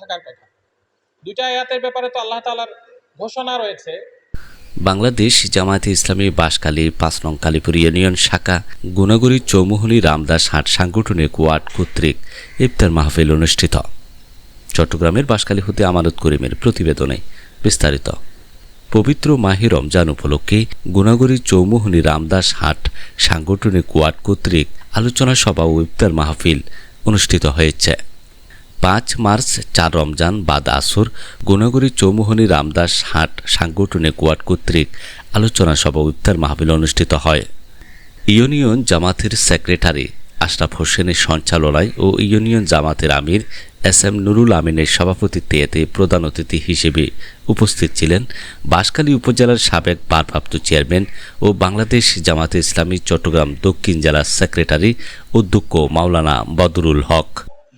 থাকার কথা। দুইটা আয়াতের ব্যাপারে তো আল্লাহ তাআলার ঘোষণা রয়েছে। বাংলাদেশ জামায়াতে ইসলামী বাঁশখালী পাঁচ নং কালীপুর ইউনিয়ন শাখা গুণাগুড়ি চৌমুহনী রামদাস হাট সাংগঠনিক ওয়ার্ড কর্তৃক ইফতার মাহফিল অনুষ্ঠিত। চট্টগ্রামের বাঁশখালী হতে আমানত করিমের প্রতিবেদনে বিস্তারিত। পবিত্র মাহি রমজান উপলক্ষে গুণাগুড়ি চৌমুহনী রামদাস হাট সাংগঠনিক ওয়ার্ড কর্তৃক আলোচনা সভা ও ইফতার মাহফিল অনুষ্ঠিত হয়েছে। পাঁচ মার্চ, চার রমজান, বাদ আসর গুণাগুড়ি চৌমুহনী, রামদাস হাট, সাংগঠনিক ওয়ার্ড কর্তৃক আলোচনা সভা ইফতার মাহফিল অনুষ্ঠিত হয়। ইউনিয়ন জামাতের সেক্রেটারি আশরাফ হোসেনের সঞ্চালনায় ও ইউনিয়ন জামাতের আমির এস এম নুরুল আমিনের সভাপতিত্বে এতে প্রধান অতিথি হিসেবে উপস্থিত ছিলেন বাঁশখালী উপজেলার সাবেক ভারপ্রাপ্ত চেয়ারম্যান ও বাংলাদেশ জামাতে ইসলামী চট্টগ্রাম দক্ষিণ জেলার সেক্রেটারি অধ্যক্ষ মাওলানা বদরুল হক।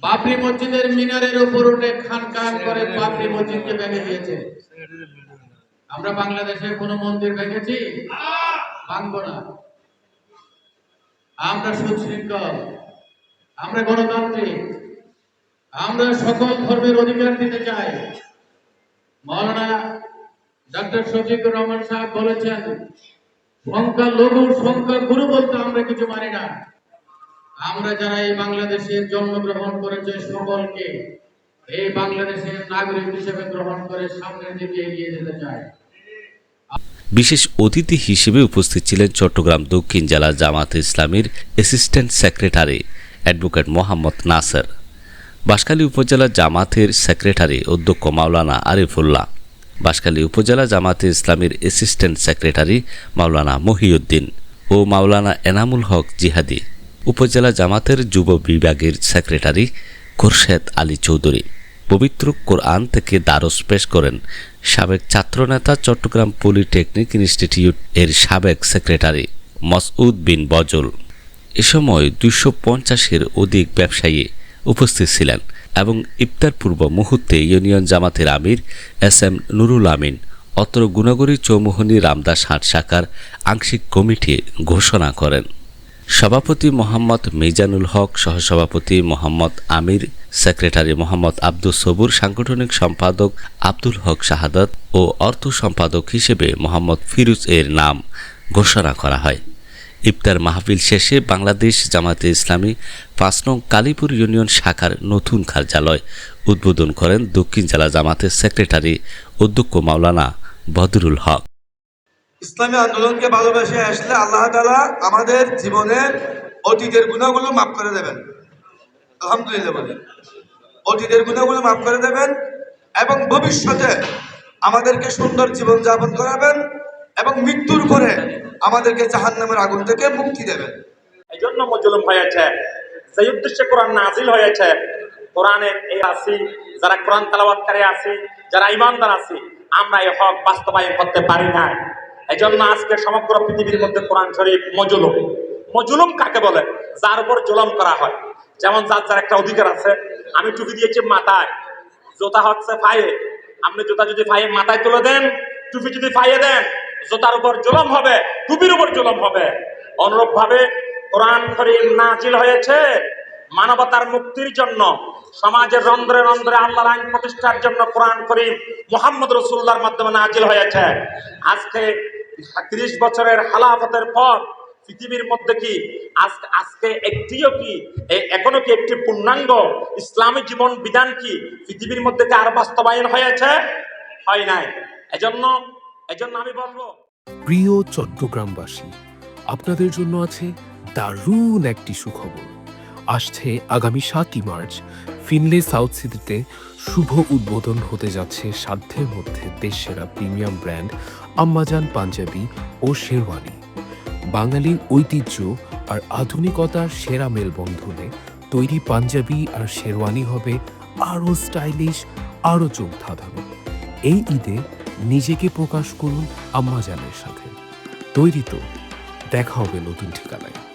বাবরি মসজিদের মিনারের উপর উঠে খান খান করে বাবরি মসজিদকে ভেঙে দিয়েছে। আমরা বাংলাদেশে কোন মন্দির ভেঙেছি ভাঙবো না। আমরা সুশৃঙ্খল। আমরা গণতান্ত্রিক। আমরা সকল ধর্মের অধিকার দিতে চাই। মৌলানা ডক্টর শফিকুর রহমান সাহেব বলেছেন সংখ্যা লঘু সংখ্যা গুরু বলতে আমরা কিছু মানি না। আমরা যারা এই বাংলাদেশে জন্মগ্রহণ করেছে সকলকে এই বাংলাদেশের নাগরিক হিসেবে গ্রহণ করে সামনের দিকে এগিয়ে যেতে চাই। বিশেষ অতিথি হিসেবে উপস্থিত ছিলেন চট্টগ্রাম দক্ষিণ জেলা জামাত ইসলামীর assistant secretary advocate Mohammad Naser Banshkhali উপজেলা জামাতের সেক্রেটারি অধ্যক্ষ মাওলানা আরিফুল্লাহ বাঁশখালী উপজেলা জামাতে ইসলামীর অ্যাসিস্ট্যান্ট সেক্রেটারি মাওলানা মহিউদ্দিন ও মাওলানা এনামুল হক জিহাদি। উপজেলা জামাতের যুব বিভাগের সেক্রেটারি খোরশেদ আলী চৌধুরী পবিত্র কোরআন থেকে দ্বারস পেশ করেন সাবেক ছাত্রনেতা চট্টগ্রাম পলিটেকনিক ইনস্টিটিউট এর সাবেক সেক্রেটারি মসউদ বিন বজল। এ সময় দুশো পঞ্চাশের অধিক ব্যবসায়ী উপস্থিত ছিলেন এবং ইফতার পূর্ব মুহূর্তে ইউনিয়ন জামাতের আমির এস এম নুরুল আমিন, অত্র গুণাগরী চৌমোহনী রামদাস হাট শাখার আংশিক কমিটি ঘোষণা করেন। সভাপতি মোহাম্মদ মিজানুল হক, সহসভাপতি মোহাম্মদ আমির, সেক্রেটারি মোহাম্মদ আব্দুল সবুর, সাংগঠনিক সম্পাদক আব্দুল হক শাহাদত ও অর্থ সম্পাদক হিসেবে মোহাম্মদ ফিরুজ এর নাম ঘোষণা করা হয়। ইফতার মাহফিল শেষে বাংলাদেশ জামাতে ইসলামী পাঁচ নং কালীপুর ইউনিয়ন শাখার নতুন কার্যালয় উদ্বোধন করেন দক্ষিণ জেলা জামাতের সেক্রেটারি অধ্যক্ষ মাওলানা বদরুল হক। ইসলামী আন্দোলনকে ভালোবেসে আসলে আল্লাহ তালা আমাদের জীবনের অতীতের গুণাগুলো মাফ করে দেবেন। আলহামদুলিল্লাহ বলেন অতীতের গুণাগুলো মাফ করে দেবেন এবং ভবিষ্যতে আমাদেরকে সুন্দর জীবন যাপন করাবেন এবং মৃত্যুর পরে আমাদেরকে জাহান নামের আগুন থেকে মুক্তি দেবেন। এই জন্য মজলুম হয়েছে যে উদ্দেশ্যে কোরআন নাজিল হয়েছে কোরআনের এই আসি যারা কোরআন তালাবাতকারী আছি, যারা ইমানদার আছি, আমরা এই হক বাস্তবায়ন করতে পারি না এই জন্য আজকে সমগ্র পৃথিবীর মধ্যে কোরআন শরীফ মজুলুম। মজলুম কাকে বলে? যার উপর জুলম করা হয়। যেমন যার যার একটা অধিকার আছে, আমি টুপি দিয়েছি মাথায়, জোতা হচ্ছে পায়ে। আপনি জোতা যদি পায়ে মাথায় তুলে দেন, টুপি যদি পায়ে দেন, জোতার উপর জুলম হবে, টুপির উপর জুলম হবে। অনুরূপ ভাবে কোরআন করিম নাজিল হয়েছে মানবতার মুক্তির জন্য। সমাজের রন্ধ্রে রন্ধ্রে আল্লাহর আইন প্রতিষ্ঠার জন্য কোরআন করিম মোহাম্মদ রসুল্লাহর মাধ্যমে নাজিল হয়েছে। আজকে তিরিশ বছরের হালাফতের পর পৃথিবীর মধ্যে কি আজকে একটিও কি? এখনও কি একটি পূর্ণাঙ্গ ইসলামী জীবন বিধান কি পৃথিবীর মধ্যে কি আর বাস্তবায়ন হয়েছে? হয় নাই। এজন্য এজন্য আমি বলব প্রিয় চট্টগ্রামবাসী, আপনাদের জন্য আছে দারুণ একটি সুখবর। আসছে আগামী সাতই মার্চ ফিনলে সাউথ সিটিতে শুভ উদ্বোধন হতে যাচ্ছে সাধ্যের মধ্যে দেশ সেরা প্রিমিয়াম ব্র্যান্ড আম্মাজান পাঞ্জাবি ও শেরওয়ানি। বাঙালির ঐতিহ্য আর আধুনিকতার সেরা মেলবন্ধনে তৈরি পাঞ্জাবি আর শেরওয়ানি হবে আরও স্টাইলিশ, আরও চোখ ধাঁধানো এই ঈদে নিজেকে প্রকাশ করুন আম্মাজানের সাথে। তৈরি তো, দেখা হবে নতুন ঠিকানায়।